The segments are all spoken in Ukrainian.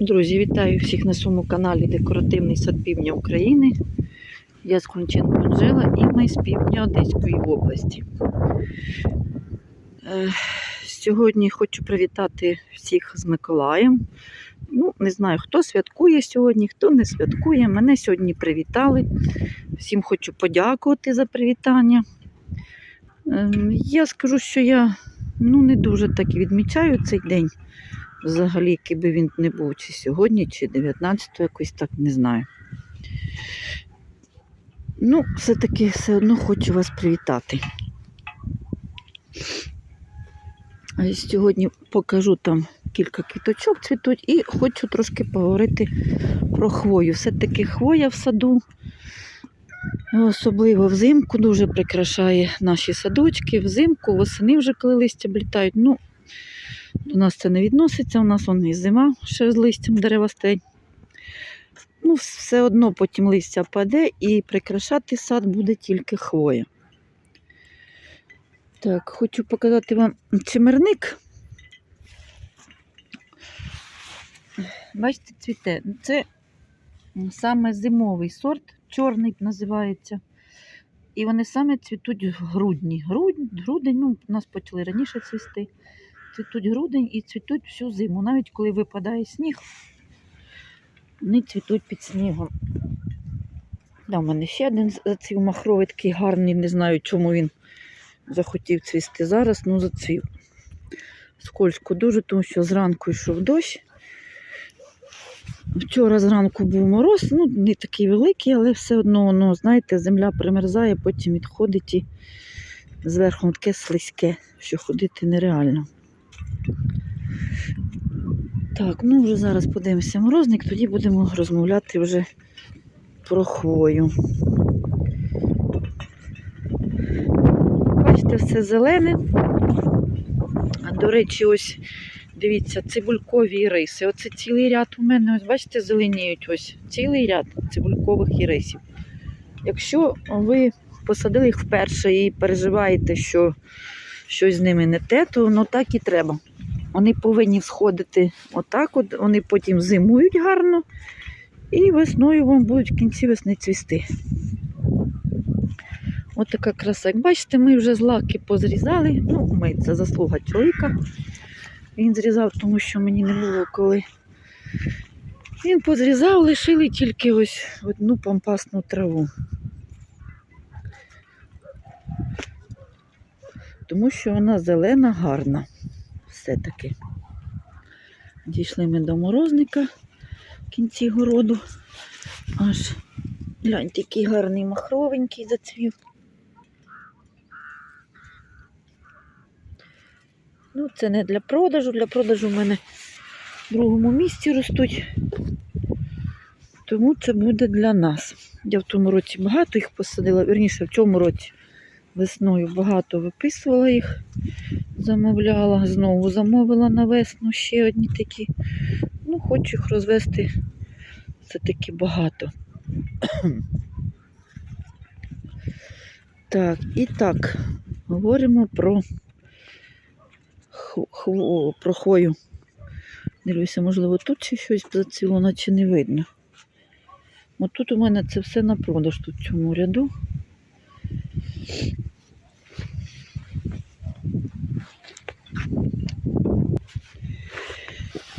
Друзі, вітаю всіх на своєму каналі Декоративний сад Півдня України. Я з Конченко Анжела і ми з півдня Одеської області. Е, Сьогодні хочу привітати всіх з Миколаєм. Ну, не знаю, хто святкує сьогодні, хто не святкує. Мене сьогодні привітали. Всім хочу подякувати за привітання. Ем, Я скажу, що я ну, не дуже так відмічаю цей день. Взагалі, який би він не був, чи сьогодні, чи 19-го, якось так не знаю. Ну, все-таки все одно хочу вас привітати. Сьогодні покажу там кілька квіточок цвітуть і хочу трошки поговорити про хвою. Все-таки хвоя в саду, особливо взимку, дуже прикрашає наші садочки. Взимку, восени вже коли листя облітають. Ну, до нас це не відноситься, у нас вон і зима ще з листям дерева стоять. Ну, все одно потім листя паде і прикрашати сад буде тільки хвоя. Так, хочу показати вам чимерник. Бачите, цвіте. Це саме зимовий сорт, чорний називається. І вони саме цвітуть в грудні. Грудень, грудень, ну, у нас почали раніше цвісти. Цвітуть грудень і цвітуть всю зиму. Навіть коли випадає сніг, вони цвітуть під снігом. Да, у мене ще один зацвів махровий такий гарний, не знаю, чому він захотів цвісти зараз, ну зацвів. Скользко дуже, тому що зранку йшов дощ. Вчора зранку був мороз, ну не такий великий, але все одно, воно, знаєте, земля примерзає, потім відходить і зверху таке слизьке, що ходити нереально. Так, ну вже зараз подивимося морозник, тоді будемо розмовляти вже про хвою. Бачите, все зелене. А, До речі, ось дивіться, цибулькові іриси. Оце цілий ряд у мене, ось бачите, зеленіють ось цілий ряд цибулькових ірисів. Якщо ви посадили їх вперше і переживаєте, що щось з ними не те, то воно так і треба. Вони повинні всходити отак, от, вони потім зимують гарно, і весною вам будуть в кінці весни цвісти. Ось така краса. Як бачите, ми вже злаки позрізали. Ну, ми це заслуга чоловіка. Він зрізав, тому що мені не було коли. Він позрізав, лишили тільки ось одну пампасну траву. Тому що вона зелена, гарна. Все-таки. Дійшли ми до морозника в кінці городу. Аж гляньте, який гарний махровенький зацвів. Ну, це не для продажу. Для продажу в мене в другому місці ростуть. Тому це буде для нас. Я в тому році багато їх посадила, верніше, в цьому році весною багато виписувала їх, замовляла, знову замовила на весну ще одні такі. Ну, хочу їх розвести все-таки багато. Так, і так, говоримо про хв- хво- про хвою. Дивлюся, можливо, тут ще щось зацвіло, наче не видно. От тут у мене це все на продаж тут в цьому ряду.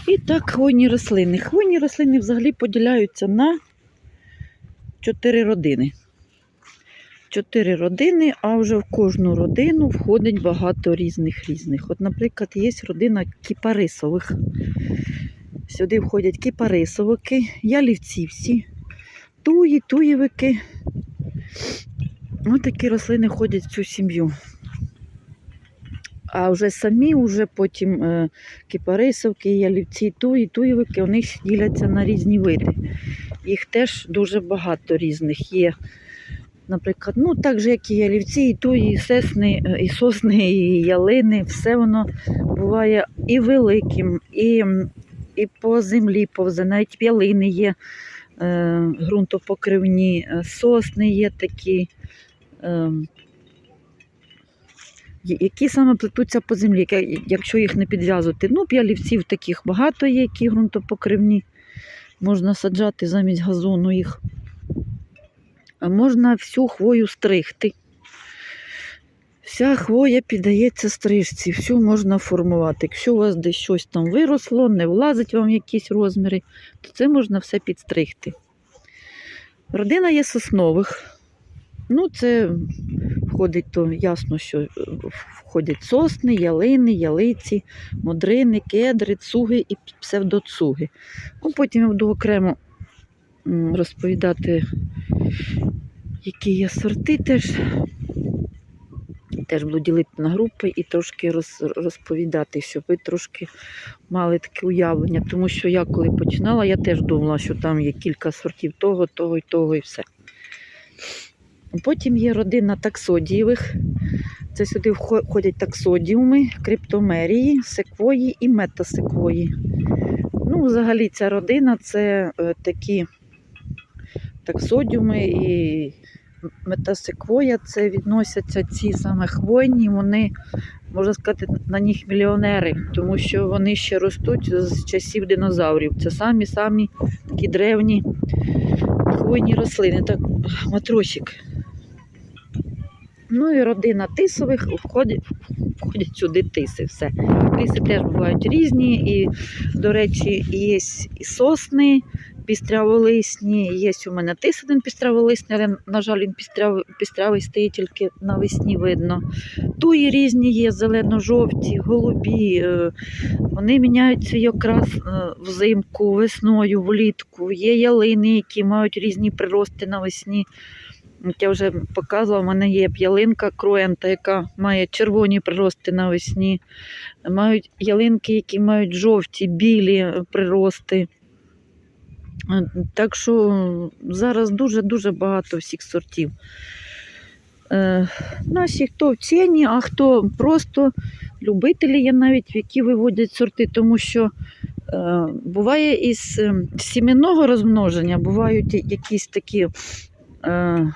І так, хвойні рослини. Хвойні рослини взагалі поділяються на чотири родини. Чотири родини, а вже в кожну родину входить багато різних різних. От, наприклад, є родина кіпарисових. Сюди входять кіпарисовики, ялівцівці, туї, туєвики. Ось такі рослини входять в цю сім'ю. А вже самі, вже потім е, кіпарисовки, ялівці, туї, туєвики, вони ще діляться на різні види. Їх теж дуже багато різних є. Наприклад, ну так же, як і ялівці, і туї, і сесни, е, і сосни, і ялини, все воно буває і великим, і, і по землі повзе, навіть ялини є е, ґрунтопокривні, е, сосни є такі. Е, я- які саме плетуться по землі, якщо їх не підв'язувати. Ну, п'ялівців таких багато є, які ґрунтопокривні. Можна саджати замість газону їх. А можна всю хвою стригти. Вся хвоя піддається стрижці, всю можна формувати. Якщо у вас десь щось там виросло, не влазить вам якісь розміри, то це можна все підстригти. Родина є соснових. Ну, це входить, то ясно, що е, входять сосни, ялини, ялиці, модрини, кедри, цуги і псевдоцуги. Ну, потім я буду окремо розповідати, які є сорти теж. Теж буду ділити на групи і трошки роз, розповідати, щоб ви трошки мали таке уявлення. Тому що я коли починала, я теж думала, що там є кілька сортів того, того і того, і все. Потім є родина таксодієвих. Це сюди входять таксодіуми, криптомерії, секвої і метасеквої. Ну, взагалі, ця родина це е, такі таксодіуми і метасеквоя, це відносяться ці саме хвойні, вони, можна сказати, на них мільйонери, тому що вони ще ростуть з часів динозаврів. Це самі-самі такі древні хвойні рослини. Так, матросик. Ну і родина тисових входять, сюди тиси. Все. Тиси теж бувають різні, і, до речі, є і сосни пістряволисні, є у мене тис один пістряволисний, але, на жаль, він пістряв, пістрявий стоїть тільки навесні видно. Туї різні є, зелено-жовті, голубі. е, Вони міняються якраз е, взимку, весною, влітку. Є ялини, які мають різні прирости навесні. Як я вже показувала, в мене є ялинка круента, яка має червоні прирости навесні. Мають ялинки, які мають жовті, білі прирости. Так що зараз дуже-дуже багато всіх сортів. Е, наші хто вчені, а хто просто любителі є навіть, які виводять сорти, тому що е, буває із е, сімейного розмноження, бувають якісь такі е,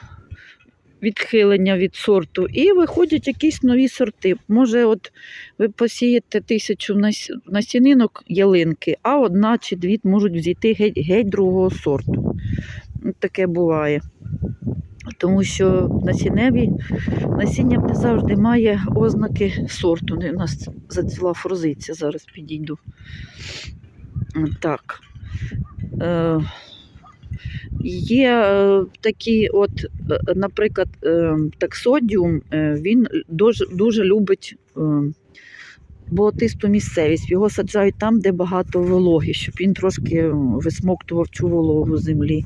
відхилення від сорту, і виходять якісь нові сорти. Може, от ви посієте тисячу нас- насінинок ялинки, а одна чи дві можуть взійти геть, геть другого сорту. Таке буває. Тому що насінневі насіння не завжди має ознаки сорту. У нас зацвіла форзиця, зараз підійду. Так. Є е, такі, от, е, наприклад, е, таксодіум, він дуже, дуже любить болотисту місцевість. Його саджають там, де багато вологи, щоб він трошки висмоктував цю вологу землі.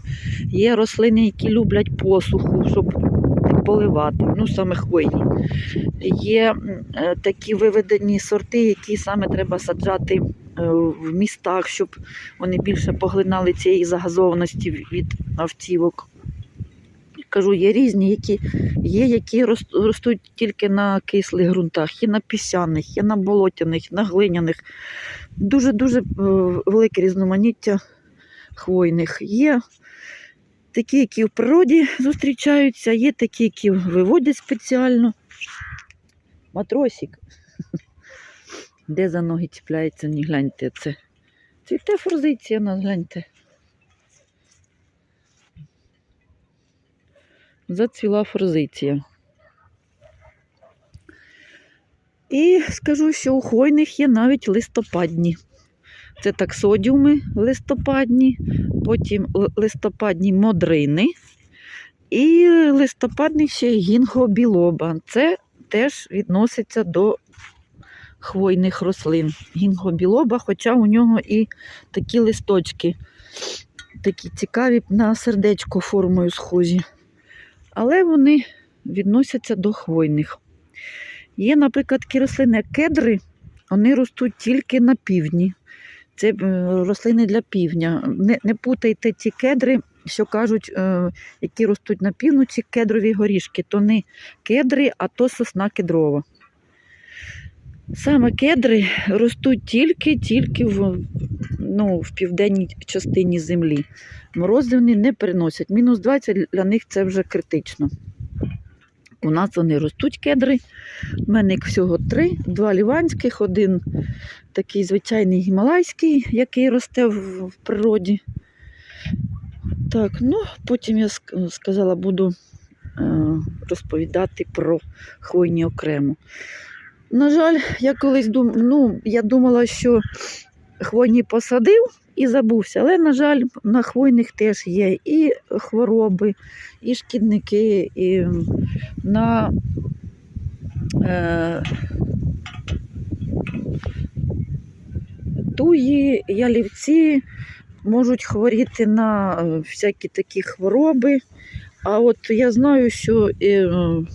Є рослини, які люблять посуху, щоб поливати, ну саме хвойні. Є такі виведені сорти, які саме треба саджати в містах, щоб вони більше поглинали цієї загазованості від автівок. Кажу, є різні, які є, які ростуть тільки на кислих ґрунтах, є на пісяних, є на болотяних, на глиняних. Дуже-дуже е, велике різноманіття хвойних. Є такі, які в природі зустрічаються, є такі, які виводять спеціально. Матросик. Де за ноги чіпляється, не гляньте це. Цвіте форзиція, нас гляньте. Зацвіла форзиція. І скажу, що у хвойних є навіть листопадні. Це таксодіуми листопадні, потім листопадні модрини і листопадний ще гінгобілоба. Це теж відноситься до хвойних рослин. Гінгобілоба, хоча у нього і такі листочки, такі цікаві на сердечко формою схожі. Але вони відносяться до хвойних. Є, наприклад, такі рослини, кедри, вони ростуть тільки на півдні. Це е, рослини для півдня. Не, не путайте ті кедри, що кажуть, е, які ростуть на півночі, кедрові горішки. То не кедри, а то сосна кедрова. Саме кедри ростуть тільки, тільки в, ну, в південній частині землі. Морози вони не переносять. Мінус 20 для них це вже критично. У нас вони ростуть кедри. У мене їх всього три: два ліванських, один такий звичайний гімалайський, який росте в, в природі. Так, ну потім я сказала, буду е, розповідати про хвойні окремо. На жаль, я колись дум... ну, я думала, що хвойні посадив і забувся. Але, на жаль, на хвойних теж є і хвороби, і шкідники, і на е, туї, ялівці можуть хворіти на е, всякі такі хвороби. А от я знаю, що е,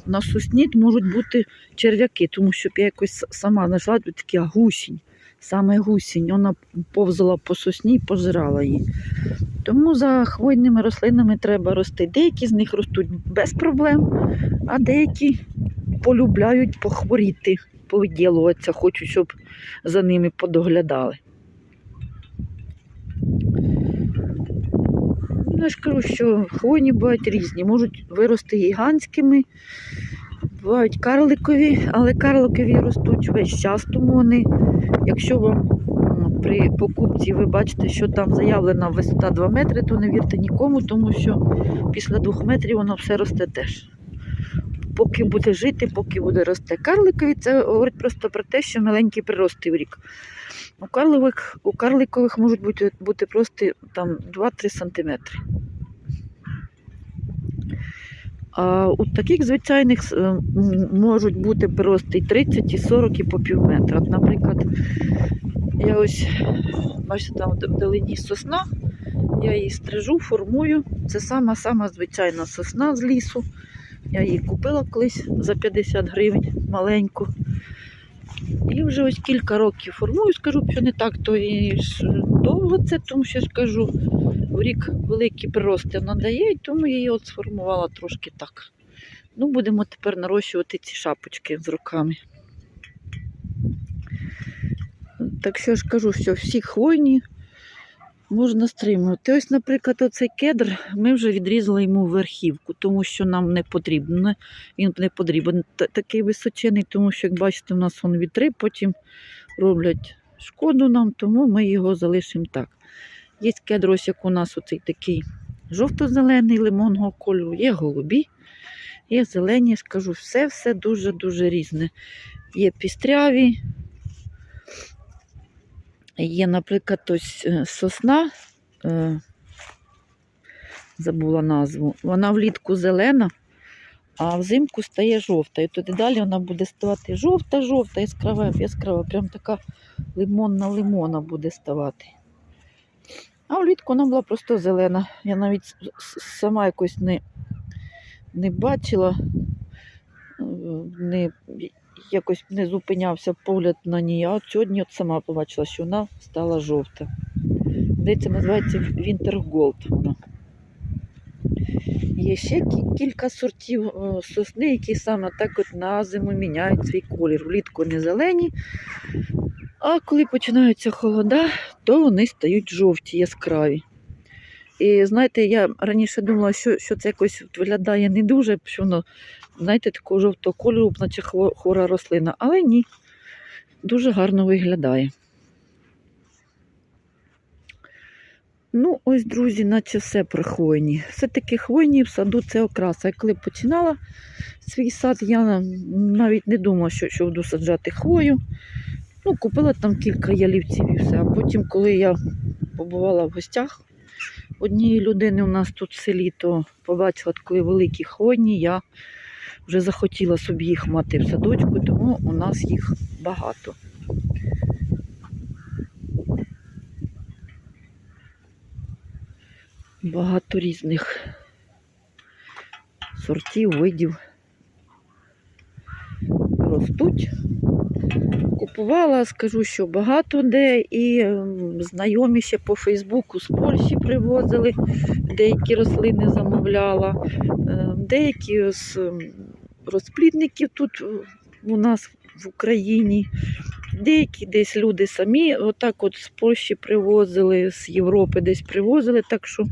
на сосні можуть бути черв'яки, тому що я якось сама знайшла тут такі гусінь, саме гусінь, вона повзала по сосні і пожирала її. Тому за хвойними рослинами треба рости. Деякі з них ростуть без проблем, а деякі полюбляють похворіти, повиділуватися, хочуть, щоб за ними подоглядали. Ну, я ж кажу, що хвойні бувають різні, можуть вирости гігантськими, бувають карликові, але карликові ростуть весь час, тому вони, якщо вам при покупці ви бачите, що там заявлена висота 2 метри, то не вірте нікому, тому що після 2 метрів воно все росте теж. Поки буде жити, поки буде рости. Карликові це говорить просто про те, що маленькі прирости в рік. У карликових, у карликових можуть бути, бути просто там 2-3 сантиметри. А у таких звичайних е, можуть бути прирости і 30, і 40, і по пів метра. От, наприклад, я ось, бачите, там вдалині сосна, я її стрижу, формую. Це сама-сама звичайна сосна з лісу. Я її купила колись за 50 гривень маленьку. І вже ось кілька років формую, скажу, що не так, то і довго це, тому що я ж кажу, в рік великі прирости надає, і тому я її от сформувала трошки так. Ну, будемо тепер нарощувати ці шапочки з руками. Так що ж кажу, що всі хвойні можна стримувати. Ось, наприклад, оцей кедр ми вже відрізали йому верхівку, тому що нам не потрібно. Він не потрібен такий височений, тому що, як бачите, у нас вон вітри потім роблять шкоду нам, тому ми його залишимо так. Є кедр, ось як у нас оцей такий жовто-зелений лимонного кольору, є голубі, є зелені, скажу, все-все дуже-дуже різне. Є пістряві, є, наприклад, ось е, сосна, е, забула назву, вона влітку зелена, а взимку стає жовта. І тоді далі вона буде ставати жовта-жовта, яскрава, яскрава, прям така лимонна лимона буде ставати. А влітку вона була просто зелена. Я навіть сама якось не, не бачила, е, не, якось не зупинявся погляд на ній. А от сьогодні от сама побачила, що вона стала жовта. Здається, називається Gold вона. Є ще кілька сортів е, сосни, які саме так от на зиму міняють свій колір. Влітку не зелені, а коли починаються холода, то вони стають жовті, яскраві. І знаєте, я раніше думала, що, що це якось виглядає не дуже, що воно, знаєте, такого жовтого кольору, наче хво- хвора рослина. Але ні, дуже гарно виглядає. Ну, ось, друзі, наче все про хвойні. Все-таки хвойні в саду це окраса. Я коли починала свій сад, я навіть не думала, що, що буду саджати хвою. Ну, купила там кілька ялівців і все. А потім, коли я побувала в гостях однієї людини у нас тут в селі, то побачила, коли великі хвойні, я вже захотіла собі їх мати в садочку, тому у нас їх багато. Багато різних сортів, видів ростуть. Купувала, скажу, що багато де, і ем, знайомі ще по Фейсбуку з Польщі привозили, деякі рослини замовляла, Е, деякі з ем, розплідників тут е, у нас в Україні. Деякі десь люди самі отак от з Польщі привозили, з Європи десь привозили. Так що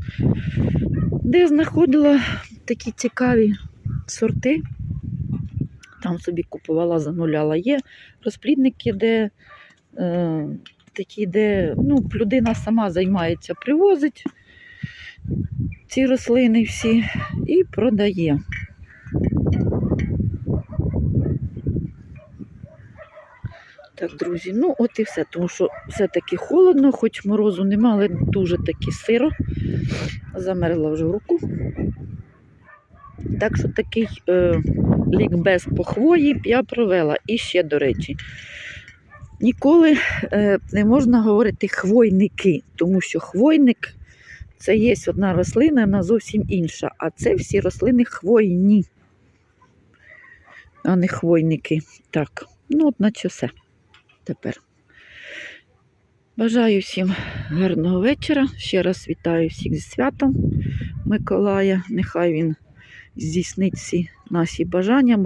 де знаходила такі цікаві сорти, Там собі купувала, замовляла. Є розплідники, де е, такі, де ну, людина сама займається, привозить ці рослини всі і продає. Так, друзі, ну от і все, тому що все-таки холодно, хоч морозу нема, але дуже таки сиро. Замерзла вже в руку. Так що такий е, лікбез по хвої я провела. І ще, до речі, ніколи е, не можна говорити хвойники, тому що хвойник це є одна рослина, вона зовсім інша. А це всі рослини хвойні, а не хвойники. Так, ну от наче все тепер. Бажаю всім гарного вечора. Ще раз вітаю всіх зі святом Миколая. Нехай він здійснить всі наші бажання.